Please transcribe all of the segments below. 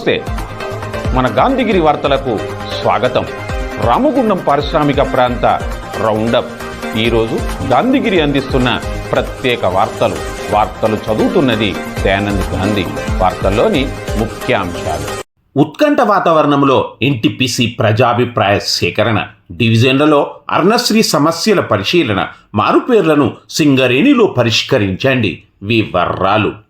నమస్తే. మన గాంధీగిరి వార్తలకు స్వాగతం. రామగుండం పారిశ్రామిక ప్రాంత రౌండప్. ఈరోజు గాంధీగిరి అందిస్తున్న ప్రత్యేక వార్తలు. వార్తలు చదువుతున్నది దయానంద్ గాంధీ. వార్తల్లోని ముఖ్యాంశాలు. ఉత్కంఠ వాతావరణంలో ఎన్టీపీసీ ప్రజాభిప్రాయ సేకరణ డివిజన్లలో అర్ణశ్రీ సమస్యల పరిశీలన మారుపేర్లను సింగరేణిలో పరిష్కరించండి. వివరాలు.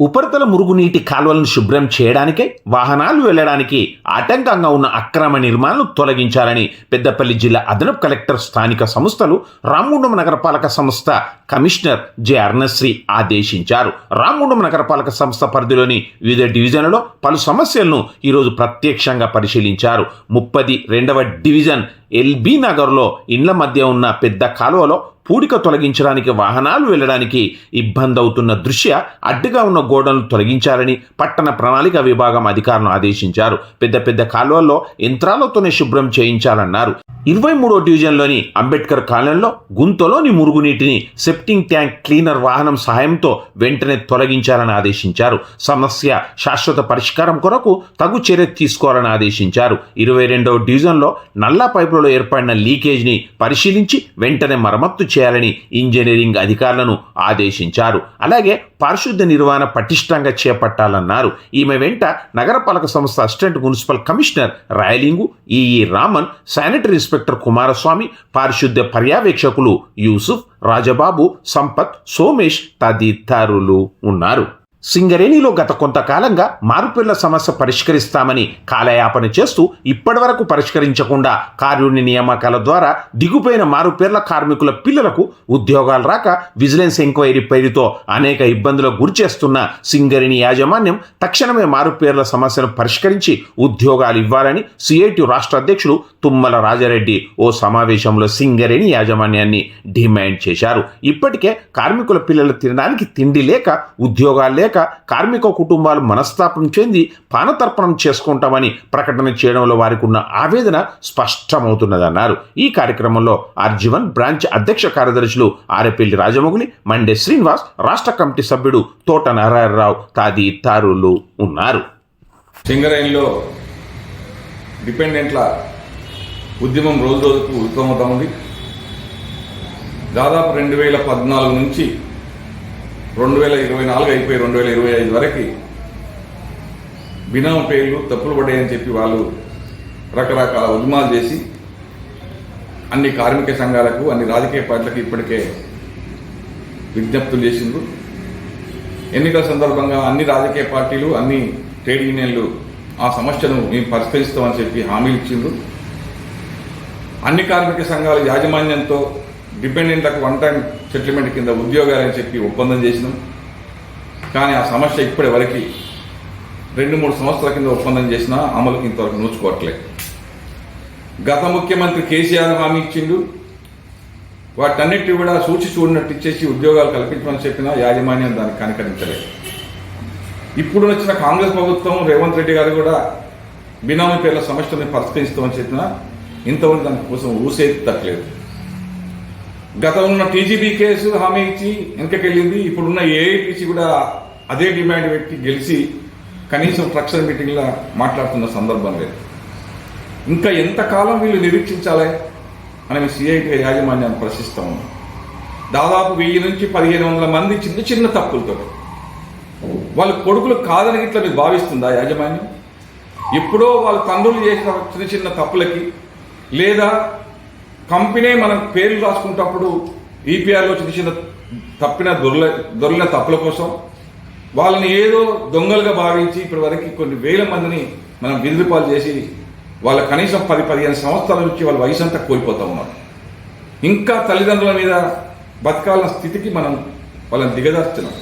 ఉపరితల మురుగునీటి కాలువలను శుభ్రం చేయడానికే వాహనాలు వెళ్ళడానికి ఆటంకంగా ఉన్న అక్రమ నిర్మాణాలను తొలగించాలని పెద్దపల్లి జిల్లా అదనపు కలెక్టర్ స్థానిక సంస్థలు రామగుండం నగరపాలక సంస్థ కమిషనర్ జె. అర్ణశ్రీ ఆదేశించారు. రామగుండం నగరపాలక సంస్థ పరిధిలోని వివిధ డివిజన్లలో పలు సమస్యలను ఈరోజు ప్రత్యక్షంగా పరిశీలించారు. ముప్పది రెండవ డివిజన్ ఎల్బీ నగర్లో ఇండ్ల మధ్య ఉన్న పెద్ద కాలువలో పూడిక తొలగించడానికి వాహనాలు వెళ్ళడానికి ఇబ్బంది అవుతున్న దృశ్య అడ్డుగా ఉన్న గోడలను తొలగించాలని పట్టణ ప్రణాళిక విభాగం అధికారులను ఆదేశించారు. పెద్ద పెద్ద కాలువల్లో యంత్రాలతోనే శుభ్రం చేయించాలన్నారు. ఇరవై మూడో డివిజన్లోని అంబేద్కర్ కాలనీలో గుంతలోని మురుగునీటిని సెప్టింగ్ ట్యాంక్ క్లీనర్ వాహనం సహాయంతో వెంటనే తొలగించాలని ఆదేశించారు. సమస్య శాశ్వత పరిష్కారం కొరకు తగు చర్య తీసుకోవాలని ఆదేశించారు. ఇరవై రెండవ డివిజన్లో నల్లా పైపులలో ఏర్పడిన లీకేజ్ని పరిశీలించి వెంటనే మరమ్మత్తు చేయాలని ఇంజనీరింగ్ అధికారులను ఆదేశించారు. అలాగే పారిశుద్ధ్య నిర్వహణ పటిష్టంగా చేపట్టాలన్నారు. ఈమె వెంట నగరపాలక సంస్థ assistant municipal commissioner Rayalingu EE Raman sanitary inspector Kumaraswamy పారిశుద్ధ్య పర్యవేక్షకులు యూసుఫ్ రాజబాబు సంపత్ సోమేష్ తదితరులు ఉన్నారు. సింగరేణిలో గత కొంతకాలంగా మారుపేర్ల సమస్య పరిష్కరిస్తామని కాలయాపన చేస్తూ ఇప్పటివరకు పరిష్కరించకుండా కార్యుని నియామకాల ద్వారా దిగుపోయిన మారుపేర్ల కార్మికుల పిల్లలకు ఉద్యోగాలు రాక విజిలెన్స్ ఎంక్వైరీ పేరుతో అనేక ఇబ్బందులకు గురిచేస్తున్న సింగరేణి యాజమాన్యం తక్షణమే మారుపేర్ల సమస్యను పరిష్కరించి ఉద్యోగాలు ఇవ్వాలని సిఐటి రాష్ట్ర అధ్యక్షుడు తుమ్మల రాజారెడ్డి ఓ సమావేశంలో సింగరేణి యాజమాన్యాన్ని డిమాండ్ చేశారు. ఇప్పటికే కార్మికుల పిల్లలు తినడానికి తిండి లేక ఉద్యోగాలు లేక కార్మిక కుటుంబాలు మనస్తాపం చెంది పానతర్పణం చేసుకుంటామని ప్రకటన చేయడంలో వారికి ఉన్న ఆవేదన స్పష్టమవుతున్నదన్నారు. ఈ కార్యక్రమంలో ఆర్జీవన్ బ్రాంచ్ అధ్యక్ష కార్యదర్శులు ఆరేపల్లి రాజమౌళి మండే శ్రీనివాస్ రాష్ట్ర కమిటీ సభ్యుడు తోట నారాయణరావు తదితరులు ఉన్నారు. సింగరేణిలో డిపెండెంట్ల ఉద్యమం రోజు రోజుకు ఉంది దాదాపు రెండు వేల పద్నాలుగు నుంచి రెండు వేల ఇరవై నాలుగు అయిపోయి రెండు వేల ఇరవై ఐదు వరకు బినామ పేర్లు తప్పులు పడ్డాయని చెప్పి వాళ్ళు రకరకాల ఉద్యమాలు చేసి అన్ని కార్మిక సంఘాలకు అన్ని రాజకీయ పార్టీలకు ఇప్పటికే విజ్ఞప్తులు చేసిండ్రు. ఎన్నికల సందర్భంగా అన్ని రాజకీయ పార్టీలు అన్ని ట్రేడ్ యూనియన్లు ఆ సమస్యను మేము పరిష్కరిస్తామని చెప్పి హామీలు ఇచ్చిండ్రు. అన్ని కార్మిక సంఘాల యాజమాన్యంతో డిపెండెంట్లకు వన్ టైం సెటిల్మెంట్ కింద ఉద్యోగాలని చెప్పి ఒప్పందం చేసినాం. కానీ ఆ సమస్య ఇప్పటి వరకు రెండు మూడు సంవత్సరాల కింద ఒప్పందం చేసినా అమలుకి ఇంతవరకు నోచుకోవట్లేదు. గత ముఖ్యమంత్రి కేసీఆర్ హామీ ఇచ్చిండు. వాటన్నిటి కూడా సూచి చూడినట్టు ఇచ్చేసి ఉద్యోగాలు కల్పించమని చెప్పినా యాజమాన్యం దానికి కనికరించలేదు. ఇప్పుడు వచ్చిన కాంగ్రెస్ ప్రభుత్వం రేవంత్ రెడ్డి గారు కూడా బినామీ పేర్ల సమస్యని పరిష్కరిస్తామని చెప్పినా ఇంతవరకు దానికోసం ఊసేది తట్టలేదు గత ఉన్న టీజీబీ కేసు హామీ ఇచ్చి వెనకకెళ్ళింది. ఇప్పుడున్న ఏఐటీసీ కూడా అదే డిమాండ్ పెట్టి గెలిచి కనీసం ట్రక్షన్ మీటింగ్లో మాట్లాడుతున్న సందర్భం లేదు. ఇంకా ఎంతకాలం వీళ్ళు నిరీక్షించాలి అని సిఐటి యాజమాన్యాన్ని ప్రశ్నిస్తూ ఉన్నాం. దాదాపు వెయ్యి నుంచి పదిహేను వందల మంది చిన్న చిన్న తప్పులతో. వాళ్ళ కొడుకులు కాదని ఇట్లా మీరు భావిస్తుందా యాజమాన్యం? ఎప్పుడో వాళ్ళ తండ్రులు చేసిన చిన్న చిన్న తప్పులకి లేదా కంపెనీ మనం పేర్లు రాసుకుంటప్పుడు ఈపీఆర్లో చిన్న చిన్న తప్పిన దొరల దొరల తప్పుల కోసం వాళ్ళని ఏదో దొంగలుగా భావించి ఇప్పటి వరకు కొన్ని వేల మందిని మనం విధుపాలు చేసి వాళ్ళ కనీసం పది పదిహేను సంవత్సరాల నుంచి వాళ్ళ వయసు అంతా కోల్పోతూ ఉన్నారు ఇంకా తల్లిదండ్రుల మీద బతకాలన్న స్థితికి మనం వాళ్ళని దిగదార్చున్నాం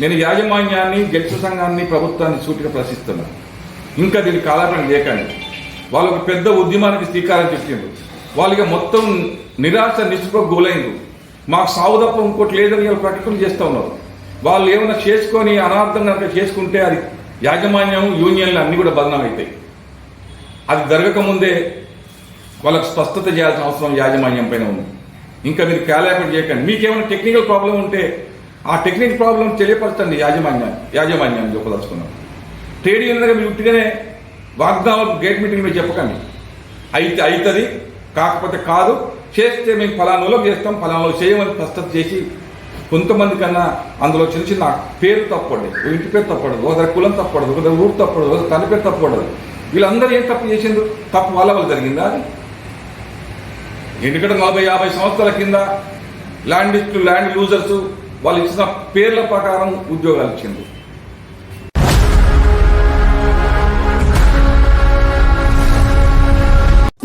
నేను యాజమాన్యాన్ని గెలుపు సంఘాన్ని ప్రభుత్వాన్ని సూటిగా ప్రశ్నిస్తున్నాను ఇంకా దీనికి కాలాపన లేకండి వాళ్ళు ఒక పెద్ద ఉద్యమానికి శ్రీకారం చుట్టిండ్రు. వాళ్ళకి మొత్తం నిరాశ నిస్పృహ గోలైండ్రు. మాకు సాగు తప్ప ఇంకోటి లేదని వాళ్ళు ప్రకటన చేస్తూ ఉన్నారు. వాళ్ళు ఏమైనా చేసుకొని అనార్థం కనుక చేసుకుంటే అది యాజమాన్యం యూనియన్లు అన్నీ కూడా బదనం అవుతాయి అది జరగకముందే వాళ్ళకి స్పష్టత చేయాల్సిన అవసరం యాజమాన్యం పైన ఉంది. ఇంకా మీరు క్యాలాకులేట్ చేయకండి. మీకేమైనా టెక్నికల్ ప్రాబ్లం ఉంటే ఆ టెక్నికల్ ప్రాబ్లం తెలియపరచండి యాజమాన్యం యాజమాన్యాన్ని చెప్పదలుచుకున్నాం. ట్రేడ్ యూనియన్గా మీరు ఉట్టిగానే వాగ్దానం గేట్ మీటింగ్ మీరు చెప్పకండి. అయితే అవుతుంది. కాకపోతే కాదు చేస్తే మేము ఫలానాలో చేస్తాం ఫలానాలో చేయమని స్పష్టత చేసి కొంతమంది కన్నా అందులో చిన్న చిన్న పేరు తప్పకూడదు. ఇంటి పేరు తప్పడదు ఒకరి కులం తప్పడదు ఒకరి ఊరు తప్పడదు ఒకరి తన పేరు తప్పకూడదు. వీళ్ళందరూ ఏం తప్పు చేసిండ్రు? తప్పు వాళ్ళ వల్ల జరిగిందా అది? ఎందుకంటే నలభై యాభై సంవత్సరాల కింద ల్యాండ్ ల్యాండ్ యూజర్స్ వాళ్ళు ఇచ్చిన పేర్ల ప్రకారం ఉద్యోగాలు ఇచ్చింది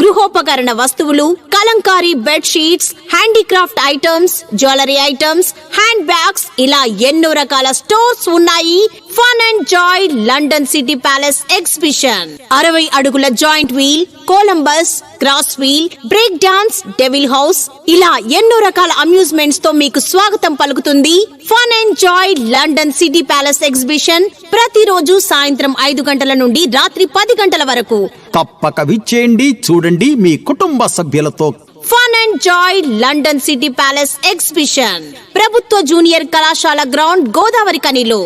గృహోపకరణ వస్తువులు Kalamkari bed sheets handicraft items jewellery items hand bags ఇలా ఎన్నో రకాల స్టోర్స్ ఉన్నాయి. Fun and joy London city palace exhibition అరవై అడుగుల joint wheel Columbus cross wheel break dance devil house ఇలా ఎన్నో రకాల అమ్యూజ్మెంట్స్తో మీకు స్వాగతం పలుకుతుంది. Fun and joy London city palace exhibition ప్రతిరోజు సాయంత్రం ఐదు గంటల నుండి రాత్రి పది గంటల వరకు. తప్పక విచ్చేయండి చూడండి మీ కుటుంబ సభ్యులతో. Fun and joy London city palace exhibition ప్రభుత్వ జూనియర్ కళాశాల గ్రౌండ్ గోదావరి కనిలో.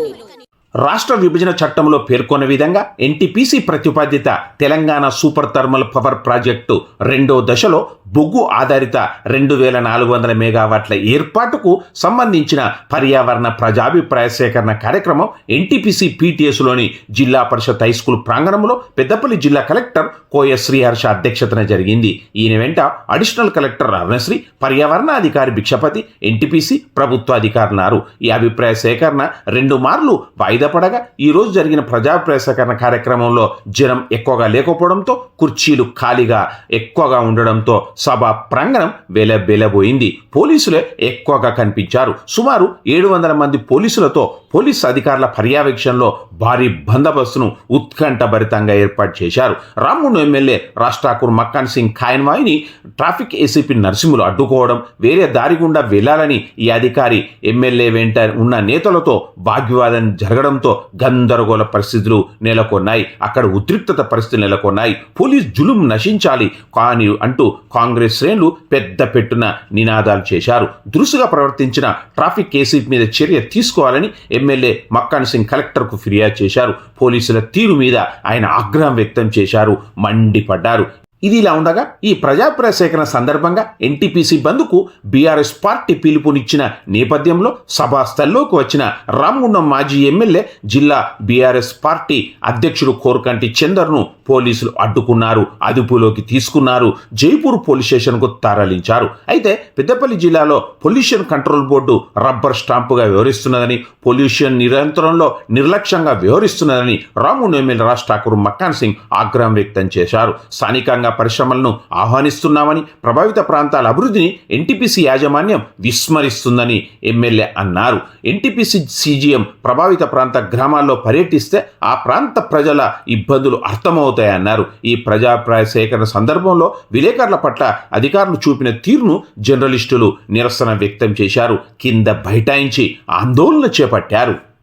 రాష్ట్ర విభజన చట్టంలో పేర్కొన్న విధంగా ఎన్టీపీసీ ప్రతిపాదిత Telangana super thermal power project రెండో దశలో బొగ్గు ఆధారిత రెండు వేల నాలుగు వందల మెగావాట్ల ఏర్పాటుకు సంబంధించిన పర్యావరణ ప్రజాభిప్రాయ సేకరణ కార్యక్రమం ఎన్టీపీసీ పీటీఎస్లోని జిల్లా పరిషత్ హైస్కూల్ ప్రాంగణంలో పెద్దపల్లి జిల్లా కలెక్టర్ కోయ శ్రీహర్ష అధ్యక్షతన జరిగింది. ఈయన వెంట అడిషనల్ కలెక్టర్ రవణశ్రీ పర్యావరణ అధికారి భిక్షపతి ఎన్టీపీసీ ప్రభుత్వ అధికారులున్నారు ఈ అభిప్రాయ సేకరణ రెండు మార్లు వాయిదా పడగా ఈ రోజు జరిగిన ప్రజాప్రేసకరణ కార్యక్రమంలో జనం ఎక్కువగా లేకపోవడంతో కుర్చీలు ఖాళీగా ఎక్కువగా ఉండడంతో సభ ప్రాంగణం వెలబెలబోయింది. పోలీసులే ఎక్కువగా కనిపించారు. సుమారు ఏడు వందల మంది పోలీసులతో పోలీస్ అధికారుల పర్యవేక్షణలో భారీ బందోబస్తును ఉత్కంఠభరితంగా ఏర్పాటు చేశారు. రామ్మూడు ఎమ్మెల్యే రాష్ట్రాకూర్ మక్కాన్ సింగ్ ఖాయన్వాయిని ట్రాఫిక్ ఏసీపీ నరసింహులు అడ్డుకోవడం వేరే దారి గుండా వెళ్ళాలని ఈ అధికారి ఎమ్మెల్యే వెంట ఉన్న నేతలతో వాగ్వివాదం జరగడంతో గందరగోళ పరిస్థితులు నెలకొన్నాయి. అక్కడ ఉద్రిక్తత పరిస్థితులు నెలకొన్నాయి. పోలీస్ జులుం నశించాలి కానీ అంటూ కాంగ్రెస్ శ్రేణులు పెద్ద పెట్టున నినాదాలు చేశారు. దురుసుగా ప్రవర్తించిన ట్రాఫిక్ కేసు మీద చర్య తీసుకోవాలని ఎమ్మెల్యే మక్కాన్ సింగ్ కలెక్టర్కు ఫిర్యాదు చేశారు. పోలీసుల తీరు మీద ఆయన ఆగ్రహం వ్యక్తం చేశారు. మండిపడ్డారు. ఇది ఇలా ఉండగా ఈ ప్రజాప్రాయ సేకరణ సందర్భంగా ఎన్టీపీసీ బంద్కు బీఆర్ఎస్ పార్టీ పిలుపునిచ్చిన నేపథ్యంలో సభాస్థల్లోకి వచ్చిన రామగుండం మాజీ ఎమ్మెల్యే జిల్లా బీఆర్ఎస్ పార్టీ అధ్యక్షుడు కోరకంటి చందర్ను పోలీసులు అడ్డుకున్నారు అదుపులోకి తీసుకున్నారు జైపూర్ పోలీస్ స్టేషన్కు తరలించారు. అయితే పెద్దపల్లి జిల్లాలో పొల్యూషన్ కంట్రోల్ బోర్డు రబ్బర్ స్టాంపుగా వ్యవహరిస్తున్నదని పొల్యూషన్ నిరంతరంలో నిర్లక్ష్యంగా వ్యవహరిస్తున్నదని రామగుండం ఎమ్మెల్యే రాజ్ ఠాకూర్ మక్కాన్ సింగ్ ఆగ్రహం వ్యక్తం చేశారు. స్థానికంగా పరిశ్రమలను ఆహ్వానిస్తున్నామని ప్రభావిత ప్రాంతాల అభివృద్ధిని ఎన్టీపీసీ యాజమాన్యం విస్మరిస్తుందని ఎమ్మెల్యే అన్నారు. ఎన్టీపీసీ సీజీఎం ప్రభావిత ప్రాంత గ్రామాల్లో పర్యటిస్తే ఆ ప్రాంత ప్రజల ఇబ్బందులు అర్థమవుతాయన్నారు. ఈ ప్రజాభిప్రాయ సేకరణ సందర్భంలో విలేకరుల పట్ల అధికారులు చూపిన తీరును జర్నలిస్టులు నిరసన వ్యక్తం చేశారు. కింద బైఠాయించి ఆందోళన చేపట్టారు.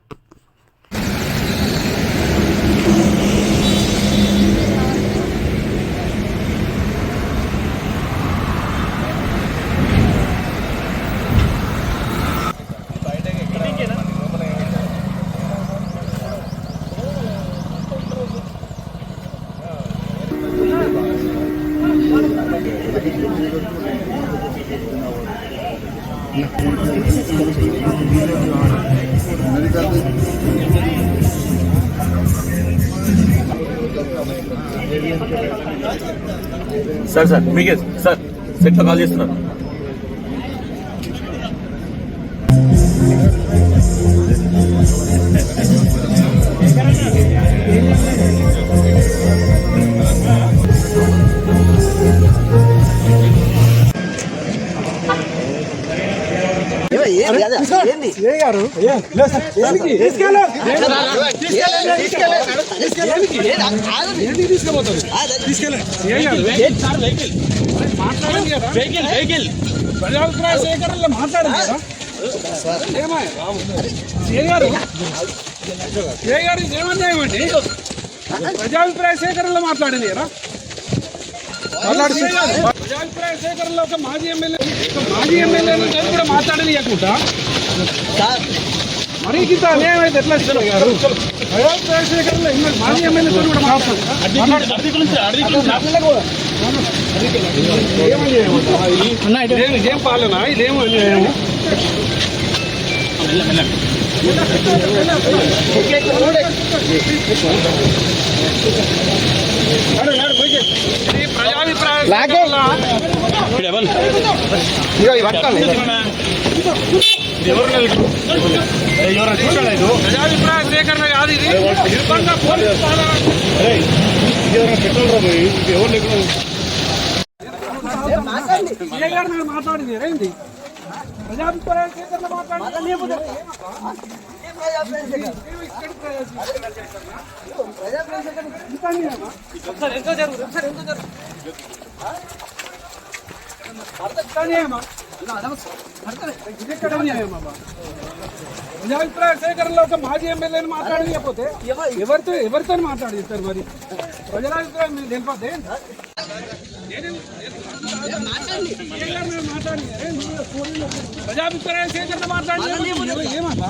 సార్ సార్ మీకే సార్ సెట్లో కాల్ చేస్తున్నారు ప్రజాభిప్రాయ సేకరణలో మాట్లాడింది కదా. గారు? ఏ గారు ఇది ఏమన్యాయం అండి? ప్రజాభిప్రాయ సేకరణలో మాట్లాడింది కదా. ప్రజాభిప్రాయ సేకరణలో ఒక మాజీ ఎమ్మెల్యే మాజీ ఎమ్మెల్యేలు కూడా మాట్లాడనీయకుండా మరీ కింద అన్యాయం ఎట్లా ఇస్తారు గారు ప్రజాభిప్రాయ సేకరణలో ఎమ్మెల్యే మాజీ ఎమ్మెల్యేతో కూడా మాట్లాడారు ఇదేం పాలన ఇదేం అన్యాయం ఇది ప్రజాభిప్రాయ ప్రజాభిప్రాయ సేకరణ కాదు ఇది నిర్బంధ మాట్లాడింది ప్రజాభిప్రాయ సేకరణ ఎంత ఎంత ఇది? ప్రజాభిప్రాయ సేకరణలో ఒక మాజీ ఎమ్మెల్యేని మాట్లాడలేకపోతే ఎవరితో ఎవరితో మాట్లాడిస్తారు మరి? ప్రజాభిప్రాయం మీరు తెలిపతే ప్రజాభిప్రాయ సేకరణ మాట్లాడి ఏమన్నా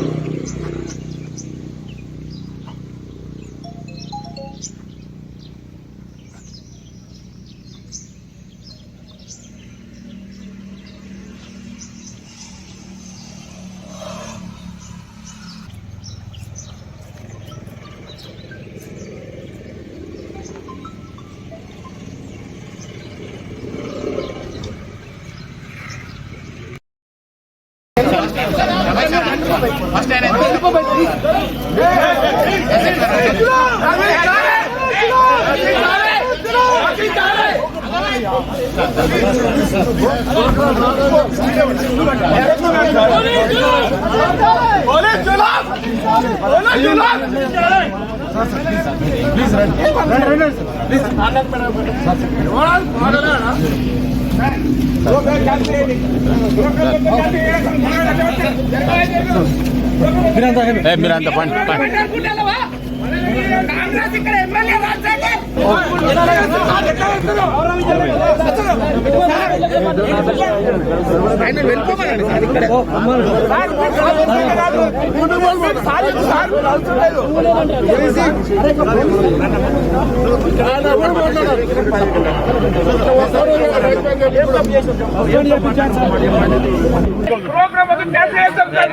world. టీవీలో ఎన్నో బేసిక్స్ సార్ మీరంతా పండి పండి కాంగ్రెస్ ఇక్కడ ఎమ్మెల్యే రాజశేఖర్ ప్రోగ్రామ్ అది క్యాన్సిల్ చేస్తాం. సార్.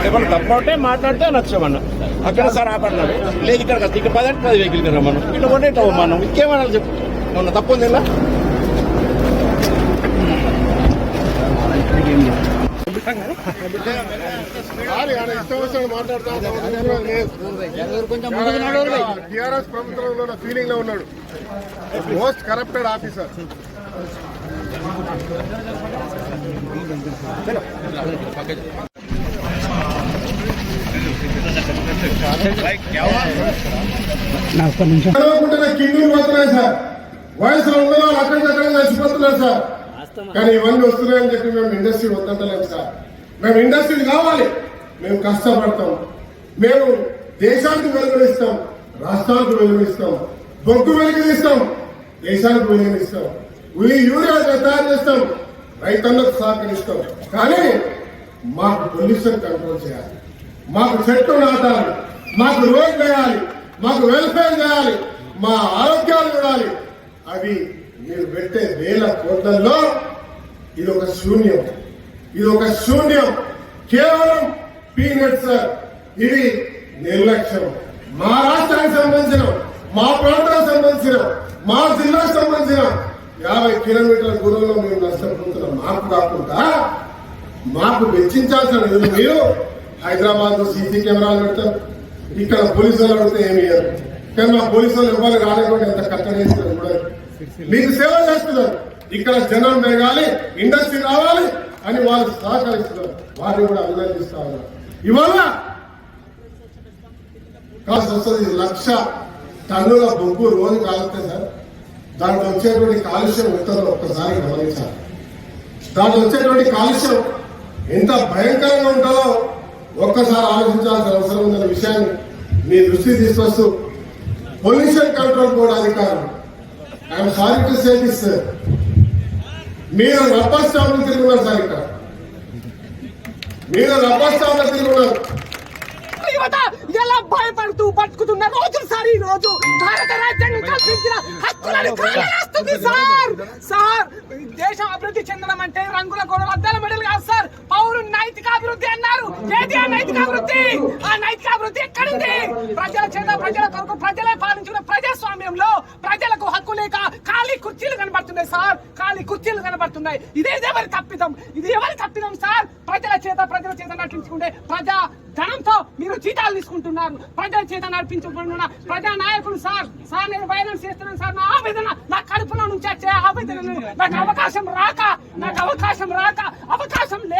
ఏమన్నా తప్పు ఉంటే మాట్లాడితే నచ్చమన్నా అక్కడ సార్ ఆపన్నాడు లేదు ఇక్కడ ఇక్కడ పది పది వెహికల్ కదా మనం? ఇట్లా ఇట్లా మనం ఇంకేమన్నా చెప్పు. ఏమన్నా తప్పు ఉంది ఇలా టిఆర్ఎస్ ప్రభుత్వంలో ఉన్న ఫీలింగ్లో ఉన్నాడు. మోస్ట్ కరప్టెడ్ ఆఫీసర్ చదవకుండానే కిడ్నీలు పోతున్నాయి సార్ వయసులో ఉన్న వాళ్ళు అక్కడికక్కడ చచ్చిపోతున్నారు సార్ కానీ ఇవన్నీ వస్తున్నాయని చెప్పి మేము ఇండస్ట్రీ వద్దంటలేము సార్ మేము ఇండస్ట్రీ కావాలి మేము కష్టపడతాం మేము దేశానికి వెలుగునిస్తాం రాష్ట్రానికి వెలుగునిస్తాం బొగ్గు వెలుగునిస్తాం దేశానికి వెలుగునిస్తాం ఉలి యూరియా తయారు చేస్తాం రైతన్నకు సహకరిస్తాం. కానీ మాకు పొల్యూషన్ కంట్రోల్ చేయాలి. మాకు చెట్లు నాటాలి మాకు రోడ్ వేయాలి మాకు వెల్ఫేర్ చేయాలి మా ఆరోగ్యాలు చూడాలి. అవి మీరు పెట్టే వేల కోట్లలో ఇది ఒక శూన్యం. ఇది ఒక శూన్యం. కేవలం పీనట్ సార్. ఇది నిర్లక్ష్యం. మా రాష్ట్రానికి సంబంధించిన మా ప్రాంతానికి సంబంధించిన మా జిల్లాకు సంబంధించిన యాభై కిలోమీటర్ల దూరంలో మేము నష్టపోతున్న మాకు కాకుండా మాకు వెచ్చించాల్సిన నిధులు మీరు హైదరాబాద్లో సీసీ కెమెరాలు పెడతారు. ఇక్కడ పోలీసు వాళ్ళు పెడితే ఏమి ఇయ్యరు కానీ మా పోలీసు వాళ్ళు ఇవ్వాలి రాలేకుండా ఎంత కట్టనేస్తారు కూడా మీకు సేవ చేస్తున్నారు. ఇక్కడ జనం పెరగాలి ఇండస్ట్రీ రావాలి అని వాళ్ళు సహకరిస్తున్నారు. వారిని కూడా అభినందిస్తా ఉన్నారు. ఇవాళ కాస్త వస్తుంది. లక్ష టన్నుల బొగ్గు రోజు కాలుస్తే సార్. దాంట్లో వచ్చేటువంటి కాలుష్యం ఎంతో ఒక్కసారి గమనించాలి. దాంట్లో వచ్చేటువంటి కాలుష్యం ఎంత భయంకరంగా ఉంటుందో ఒక్కసారి ఆలోచించాల్సిన అవసరం ఉందన్న విషయాన్ని మీ దృష్టికి తీసుకొస్తూ పొల్యూషన్ కంట్రోల్ బోర్డు అధికారులు. I'm sorry to say this మీరు రబ్బర్ స్టాంప్ తిరుగున్నారు సార్ ఇక్కడ. మీరు రబ్బర్ స్టాంప్ తిరుగున్నారు. యువత ఎలా భయపడుతూ బతుకుతున్న రోజు సార్ ఈ రోజు భారత రాజ్యాంగం కల్పించిన హక్కులను కాలరాస్తుంది సార్. సార్ దేశం అభివృద్ధి చెందడం అంటే రంగుల గొడవ అద్దాల మెడలు కాదు సార్. పౌరు నైతిక అభివృద్ధి అన్నారు. ఏది ఆ నైతిక అభివృద్ధి ఆ నైతిక అభివృద్ధి ఎక్కడుంది? ప్రజల చేత ప్రజల కొరకు ప్రజలే పాలించుకున్న ప్రజాస్వామ్యంలో ప్రజలకు హక్కు లేక ఖాళీ కుర్చీలు కనబడుతున్నాయి సార్. ఖాళీ కుర్చీలు కనబడుతున్నాయి. ఇదే ఎవరి తప్పిదం? ఇది ఎవరి తప్పిదం సార్? ప్రజల చేత ప్రజల చేత నటించుకుంటే ప్రజా ధనంతో మీరు జీతాలు తీసుకుంటున్నారు. ప్రజల చేత నడిపించబడిన ప్రజా నాయకులు సార్ సార్ నేను వైలెన్స్ చేస్తున్నాను సార్. నా ఆవేదన నా కడుపులో నుంచి వచ్చే ఆవేదన నాకు అవకాశం రాక నాకు అవకాశం రాక అవకాశం లేదు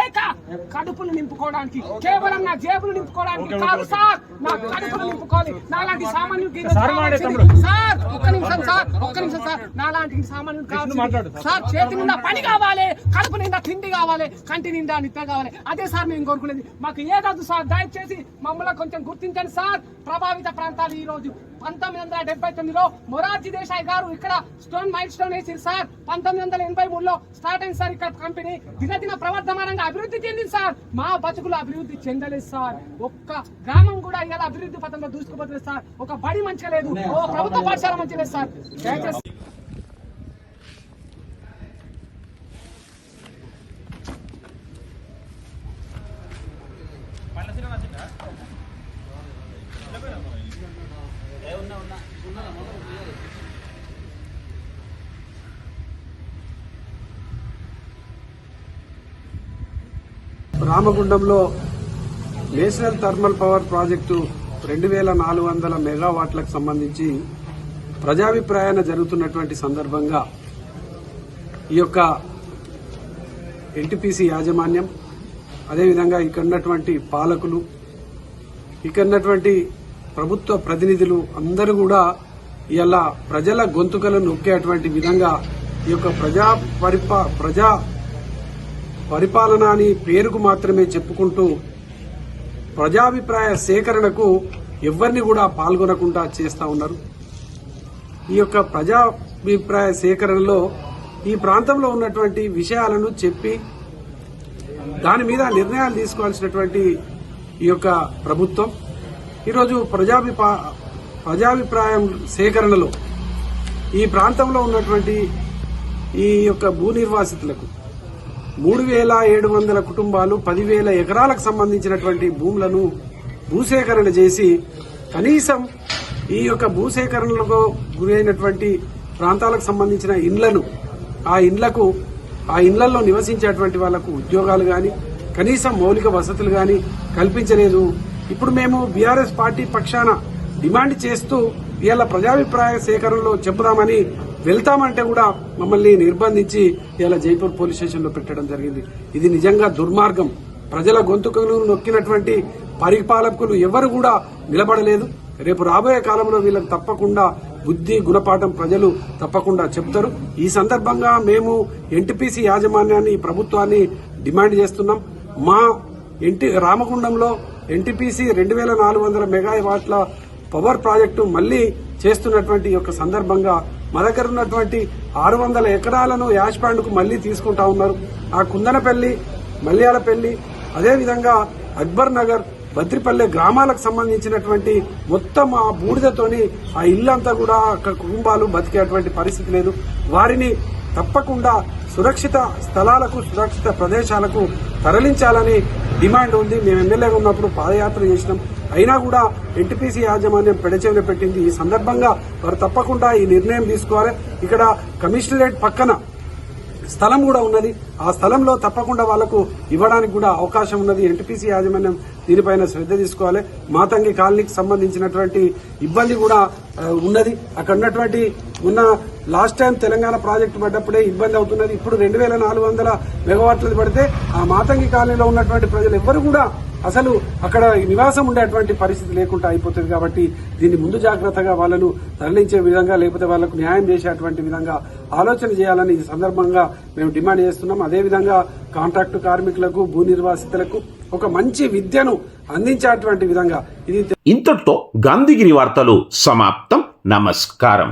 కడుపును నింపుకోవడానికి కేవలం నా జేబులు నింపుకోవడానికి కాదు సార్. నా కడుపును నింపుకోవాలి. నాలాంటి సామాన్యుడికి. సార్ ఒక్క నిమిషం సార్ ఒక్క నిమిషం సార్. నాలాంటి సామాన్యుడు కావాలి సార్. చేతి నిండా పని కావాలి కడుపు నిండా తిండి కావాలి కంటి నిండా నిద్ర కావాలి. అదే సార్ మేము కోరుకునేది. మాకు ఏదొద్దు సార్. దయచేసి మమ్మల్ని కొంచెం గుర్తించండి సార్. ప్రభావిత ప్రాంతాలు ఈ రోజు పంతొమ్మిది వందల డెబ్బై తొమ్మిదిలో మొరార్జీ దేశాయ్ గారు ఇక్కడ స్టోన్ మైల్ స్టోన్ వేసింది సార్. పంతొమ్మిది వందల ఎనభై మూడులో స్టార్ట్ అయింది సార్ ఇక్కడ కంపెనీ. దినదిన ప్రవర్ధమానంగా అభివృద్ధి చెందింది సార్. మా బతుకులు అభివృద్ధి చెందలేదు సార్. ఒక్క గ్రామం కూడా ఇలా అభివృద్ధి పథంలో దూసుకుపోతుంది సార్. ఒక బడి మంచిగా లేదు. ఓ ప్రభుత్వ పాఠశాల మంచిగా లేదు సార్. దయచేసి రామగుండంలో నేషనల్ థర్మల్ పవర్ ప్రాజెక్టు రెండు వేల నాలుగు వందల మెగావాట్లకు సంబంధించి ప్రజాభిప్రాయాన జరుగుతున్నటువంటి సందర్భంగా ఈ యొక్క ఎన్టీపీసీ యాజమాన్యం అదేవిధంగా ఇక్కడ ఉన్నటువంటి పాలకులు ఇక్కడ ఉన్నటువంటి ప్రభుత్వ ప్రతినిధులు అందరూ కూడా ఇలా ప్రజల గొంతుకలను నొక్కేటువంటి విధంగా ఈ యొక్క ప్రజా పరిపా ప్రజా పరిపాలన అని పేరుకు మాత్రమే చెప్పుకుంటూ ప్రజాభిప్రాయ సేకరణకు ఎవరిని కూడా పాల్గొనకుండా చేస్తా ఉన్నారు. ఈ యొక్క ప్రజాభిప్రాయ సేకరణలో ఈ ప్రాంతంలో ఉన్నటువంటి విషయాలను చెప్పి దాని మీద నిర్ణయాలు తీసుకోవాల్సినటువంటి ఈ యొక్క ప్రభుత్వం. ఈరోజు ప్రజాభిపా ప్రజాభిప్రాయం సేకరణలో ఈ ప్రాంతంలో ఉన్నటువంటి ఈ యొక్క భూ నిర్వాసితులకు మూడు వేల ఏడు వందల కుటుంబాలు పదివేల ఎకరాలకు సంబంధించినటువంటి భూములను భూసేకరణ చేసి కనీసం ఈ యొక్క భూసేకరణలకు గురైనటువంటి ప్రాంతాలకు సంబంధించిన ఇండ్లను ఆ ఇండ్లకు ఆ ఇండ్లలో నివసించేటువంటి వాళ్ళకు ఉద్యోగాలు కానీ కనీసం మౌలిక వసతులు కానీ కల్పించలేదు. ఇప్పుడు మేము బీఆర్ఎస్ పార్టీ పక్షాన డిమాండ్ చేస్తూ ఇవాళ ప్రజాభిప్రాయ సేకరణలో చెబుదామని వెళ్తామంటే కూడా మమ్మల్ని నిర్బంధించి ఇలా జైపూర్ పోలీస్ స్టేషన్లో పెట్టడం జరిగింది. ఇది నిజంగా దుర్మార్గం. ప్రజల గొంతుకలు నొక్కినటువంటి పరిపాలకులు ఎవరు కూడా నిలబడలేదు. రేపు రాబోయే కాలంలో వీళ్ళకి తప్పకుండా బుద్ధి గుణపాఠం ప్రజలు తప్పకుండా చెప్తారు. ఈ సందర్భంగా మేము ఎన్టీపీసీ యాజమాన్యాన్ని ప్రభుత్వాన్ని డిమాండ్ చేస్తున్నాం. మా ఎన్టీ రామగుండంలో ఎన్టీపీసీ రెండు వేల నాలుగు వందల మెగావాట్ల పవర్ ప్రాజెక్టు మళ్ళీ చేస్తున్నటువంటి ఈ యొక్క సందర్భంగా మా దగ్గర ఉన్నటువంటి ఆరు వందల ఎకరాలను యాష్కు మళ్ళీ తీసుకుంటా ఉన్నారు. ఆ కుందనపల్లి మల్యాలపల్లి అదేవిధంగా అక్బర్ నగర్ బద్రిపల్లె గ్రామాలకు సంబంధించినటువంటి మొత్తం ఆ బూడిదతోని ఆ ఇల్లంతా కూడా అక్కడ కుటుంబాలు బతికేటువంటి పరిస్థితి లేదు. వారిని తప్పకుండా సురక్షిత స్థలాలకు సురక్షిత ప్రదేశాలకు తరలించాలని డిమాండ్ ఉంది. మేము ఎమ్మెల్యేగా ఉన్నప్పుడు పాదయాత్ర చేసినాం. అయినా కూడా ఎన్టీపీసీ యాజమాన్యం పెడచెవిన పెట్టింది. ఈ సందర్భంగా వారు తప్పకుండా ఈ నిర్ణయం తీసుకోవాలి. ఇక్కడ కమిషనరేట్ పక్కన స్థలం కూడా ఉన్నది. ఆ స్థలంలో తప్పకుండా వాళ్ళకు ఇవ్వడానికి కూడా అవకాశం ఉన్నది. ఎన్టీపీసీ యాజమాన్యం దీనిపైన శ్రద్ధ తీసుకోవాలి. మాతంగి కాలనీకి సంబంధించినటువంటి ఇబ్బంది కూడా ఉన్నది. అక్కడ ఉన్నటువంటి ఉన్న లాస్ట్ టైం తెలంగాణ ప్రాజెక్టు పడ్డప్పుడే ఇబ్బంది అవుతున్నది. ఇప్పుడు రెండు వేల నాలుగు వందల మెగావాట్లది పడితే ఆ మాతంగి కాలనీలో ఉన్నటువంటి ప్రజలు ఎవ్వరు కూడా అసలు అక్కడ నివాసం ఉండేటువంటి పరిస్థితి లేకుండా అయిపోతుంది కాబట్టి దీన్ని ముందు జాగ్రత్తగా వాళ్ళను తరలించే విధంగా లేకపోతే వాళ్ళకు న్యాయం చేసేటువంటి విధంగా ఆలోచన చేయాలని ఈ సందర్భంగా మేము డిమాండ్ చేస్తున్నాం. అదేవిధంగా కాంట్రాక్టు కార్మికులకు భూ నిర్వాసితులకు ఒక మంచి విద్యను అందించేటువంటి విధంగా ఇది ఇంతటితో గాంధీగిరి వార్తలు సమాప్తం. నమస్కారం.